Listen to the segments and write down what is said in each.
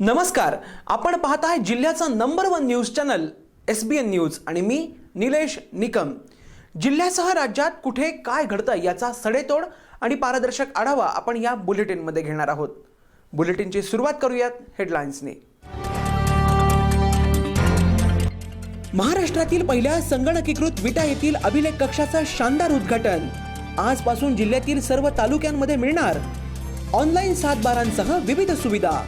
नमस्कार आपण पाहत आहे जिल्ह्याचा number one news channel S B N news आणि मी निलेश निकम. जिल्ह्यासह राज्यात कुठे काय घडतं याचा सडेतोड आणि पारदर्शक आढावा आपण या बुलेटिनमध्ये घेणार आहोत. बुलेटिनची सुरुवात करूयात हेडलाईन्सने महाराष्ट्रातील पहिल्या संगणकीकृत विटा येथील अभिलेख कक्षाचं शानदार उद्घाटन. आजपासून जिल्ह्यातील सर्व तालुक्यांमध्ये मिळणार ऑनलाईन सातबारांसह विविध सुविधा.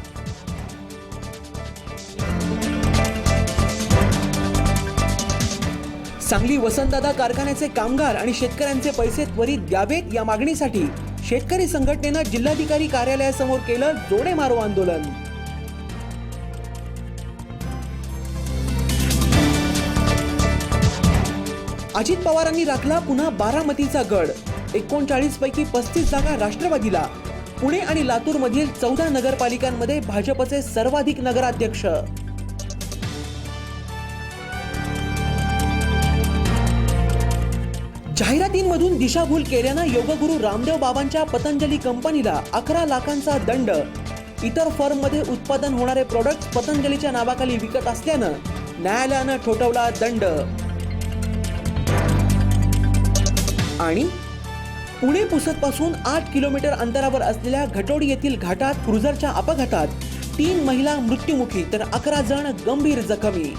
सांगली वसंतदादा कारखान्याचे कामगार आणि शेतकऱ्यांचे पैसे त्वरित द्यावेत या मागणीसाठी शेतकरी संघटनेनं जिल्हाधिकारी कार्यालयासमोर केलं जोडे मारो आंदोलन. अजित पवारांनी राखला पुन्हा बारामतीचा गड. एकोणचाळीस पैकी पस्तीस जागा राष्ट्रवादीला. पुणे आणि लातूर मधील चौदा नगरपालिकांमध्ये भाजपचे सर्वाधिक नगराध्यक्ष. जाहिरातींमधून दिशाभूल केल्यानं योगगुरू रामदेव बाबांच्या पतंजली कंपनीला अकरा लाखांचा दंड. इतर फर्ममध्ये उत्पादन होणारे प्रोडक्ट पतंजलीच्या नावाखाली विकत असल्यानं न्यायालयानं ठोठवला दंड. आणि पुणे पुसदपासून आठ किलोमीटर अंतरावर असलेल्या घटोडी येथील घाटात क्रुझरच्या अपघातात तीन महिला मृत्युमुखी तर अकरा जण गंभीर जखमी.